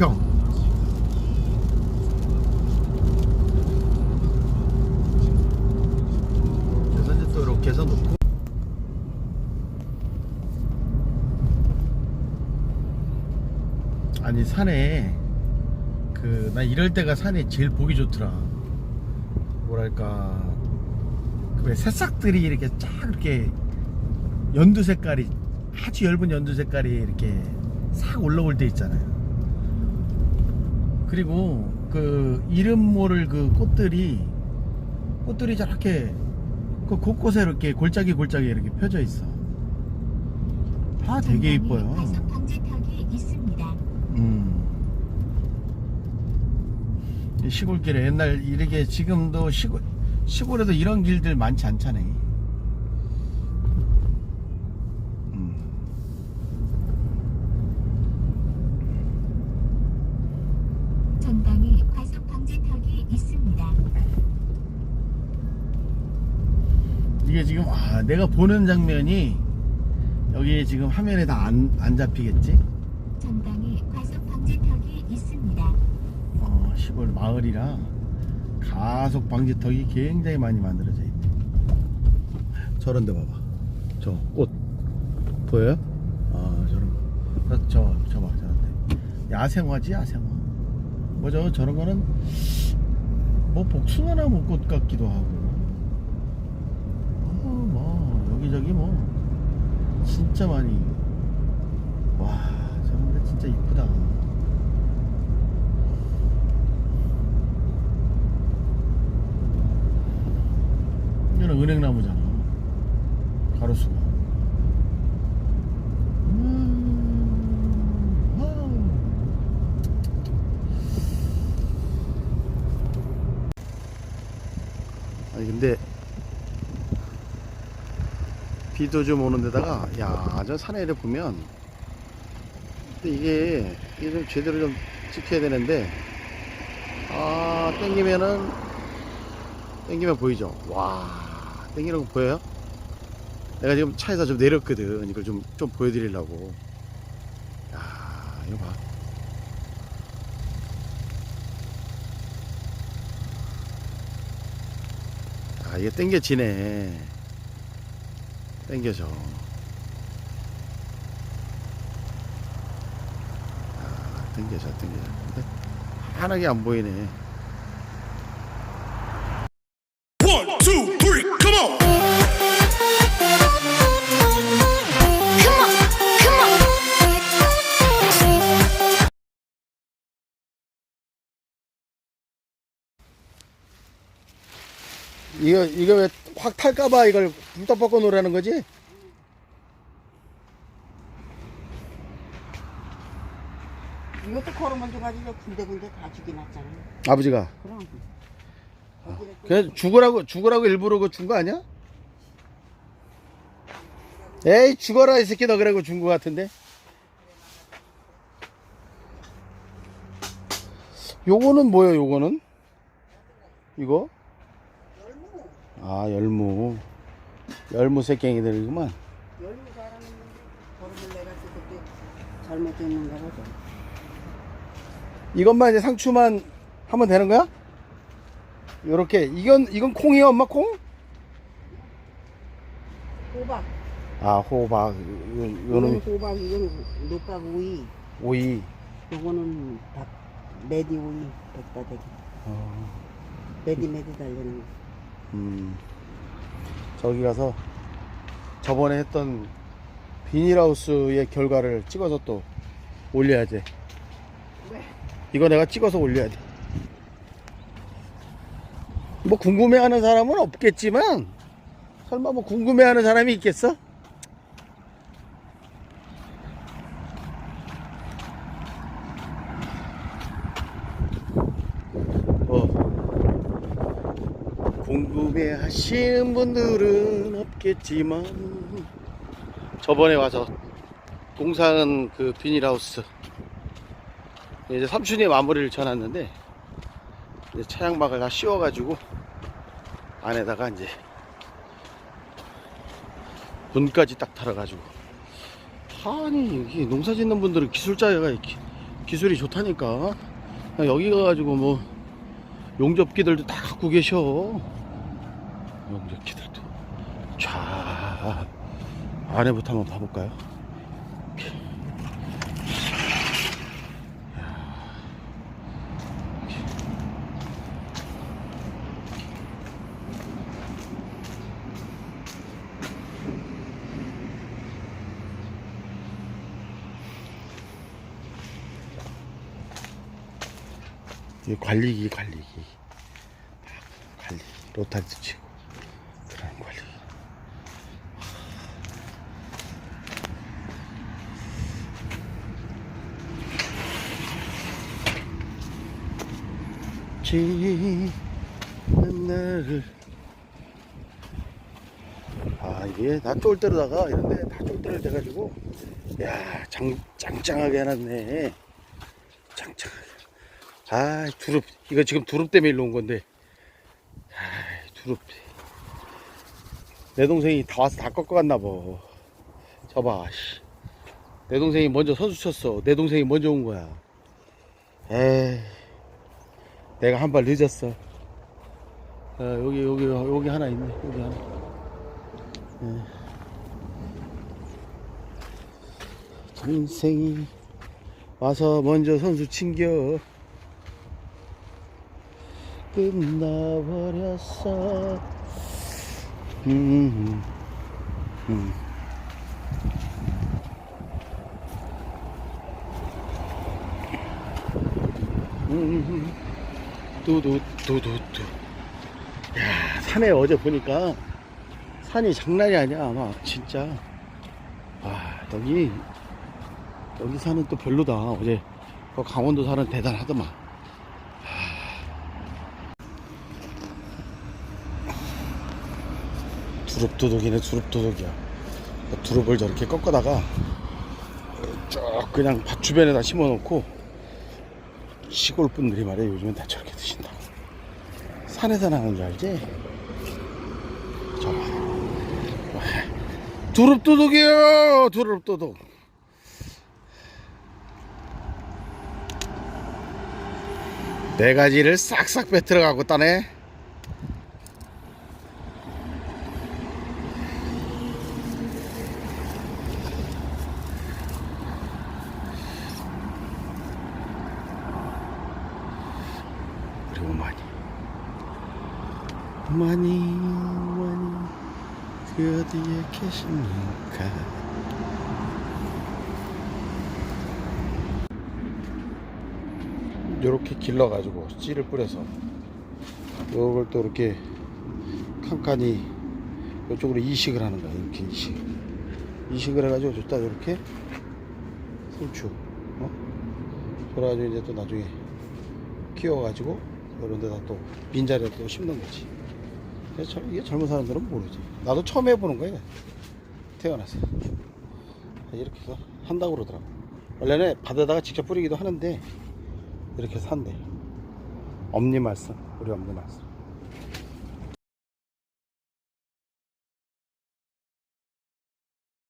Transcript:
가평 그래서 이제 또 이렇게 해서 놓고. 아니 산에 그 나 이럴 때가 산에 제일 보기 좋더라. 뭐랄까. 그왜 새싹들이 이렇게 쫙 이렇게 연두 색깔이 아주 엷은 연두 색깔이 이렇게 싹 올라올 때 있잖아요. 그리고 그 이름 모를 그 꽃들이 꽃들이 저렇게 그 곳곳에 이렇게 골짜기 골짜기 이렇게 펴져 있어. 아 되게 이뻐요. 음. 이 시골길에 옛날 이렇게 지금도 시골 시골에도 이런 길들 많지 않잖아요. 전방에 과속 방지턱이 있습니다. 이게 지금 아 내가 보는 장면이 여기 지금 화면에 다 안 안 잡히겠지? 전방에 과속 방지턱이 있습니다. 어, 시골 마을이라 가속 방지턱이 굉장히 많이 만들어져 있네. 저런 데 봐봐. 저 꽃 보여요? 아 저런 거. 저, 저, 저 봐, 저런 데. 야생화지, 야생화. 뭐죠? 저런 거는 뭐 복숭아나무 꽃 같기도 하고. 어, 뭐 여기저기 뭐 진짜 많이. 와, 저런 데 진짜 이쁘다. 이거는 은행나무잖아. 가로수가. 음, 와우. 아니 근데 비도 좀 오는 데다가 야 저 산에 이렇게 보면 이게 이게 좀 제대로 좀 찍혀야 되는데 아 땡기면은 땡기면 보이죠? 와, 땡기는 거 보여요? 내가 지금 차에서 좀 내렸거든. 이걸 좀, 좀 보여드리려고. 야, 이거 봐. 아, 이게 땡겨지네. 땡겨져. 아, 땡겨져, 땡겨져. 근데 환하게 안 보이네. 이거 이거 왜 확 탈까봐 이걸 불떡 벗고 노라는 거지? 이것도 좀 가지고 군데군데 다 죽여놨잖아. 아버지가 그럼. 거기를 그냥 죽으라고 죽으라고 일부러 그 준 거 아니야? 에이 죽어라 이 새끼 너 그러고 준 거 같은데. 요거는 뭐예요? 요거는 이거? 아 열무 열무 새끼들이구만. 열무 잘하는 걸음을 내가 그때 잘못했는가 보죠. 이것만 이제 상추만 하면 되는 거야? 요렇게 이건 이건 콩이야 엄마 콩? 호박. 아 호박 요, 이거는 요는 호박, 이거는 녹각 오이. 오이 요거는 닭, 메디 오이. 백다 대기. 어, 메디 메디 달리는 거. 음 저기 가서 저번에 했던 비닐하우스의 결과를 찍어서 또 올려야 돼 왜? 이거 내가 찍어서 올려야 돼 뭐 궁금해하는 사람은 없겠지만 설마 뭐 궁금해하는 사람이 있겠어? 어. 궁금해 하시는 분들은 없겠지만 저번에 와서 공사한 그 비닐하우스 이제 삼촌이 마무리를 쳐놨는데 이제 차양막을 다 씌워가지고 안에다가 이제 문까지 딱 달아가지고 아니 여기 농사 짓는 분들은 기술자가 기술이 좋다니까. 여기 가가지고 뭐 용접기들도 다 갖고 계셔. 용접기들도. 자 안에부터 한번 봐볼까요? 이 관리기 관리기 관리 로타리도 치고 그런 관리 지는 날을 아 이게 다 쫄대로다가 이런데 다 쫄대를 돼가지고 야 장, 짱짱하게 해놨네. 짱짱하게 아 두릅. 이거 지금 두릅 때문에 일로 온 건데. 아 두릅. 내 동생이 다 와서 다 꺾어갔나 봐. 저봐 씨. 내 동생이 먼저 선수 쳤어. 내 동생이 먼저 온 거야. 에이 내가 한 발 늦었어. 아, 여기 여기 여기 하나 있네. 여기 하나. 예. 동생이 와서 먼저 선수 챙겨 끝나버렸어. 음, 음. 음, 뚜두뚜 야 산에 어제 보니까 산이 장난이 아니야 아마. 진짜. 아 여기 여기 산은 또 별로다 어제. 그 강원도 산은 대단하더만. 두릅도둑이네 두릅도둑이야. 두릅을 저렇게 꺾어다가 쭉 그냥 밭 주변에다 심어놓고 시골 분들이 말이야 요즘엔 다 저렇게 드신다고. 산에서 나는 줄 알지? 저봐 두릅도둑이에요. 두릅도둑. 네 가지를 싹싹 뱉들어 갖고 따네 그리고 많이 많이 많이 그 어디에 계십니까? 요렇게 길러가지고 씨를 뿌려서 요걸 또 이렇게 칸칸이 이쪽으로 이식을 하는 거야 이렇게 이식. 이식을 해가지고 줬다 이렇게 상추 어? 그래가지고 이제 또 나중에 키워가지고 이런 데다 또 빈자리에 또 심는 거지 이게 젊은 사람들은 모르지. 나도 처음 해보는 거야 태어나서. 이렇게 해서 한다고 그러더라고. 원래는 밭에다가 직접 뿌리기도 하는데 이렇게 해서 한대. 엄니 말씀 우리 엄니 말씀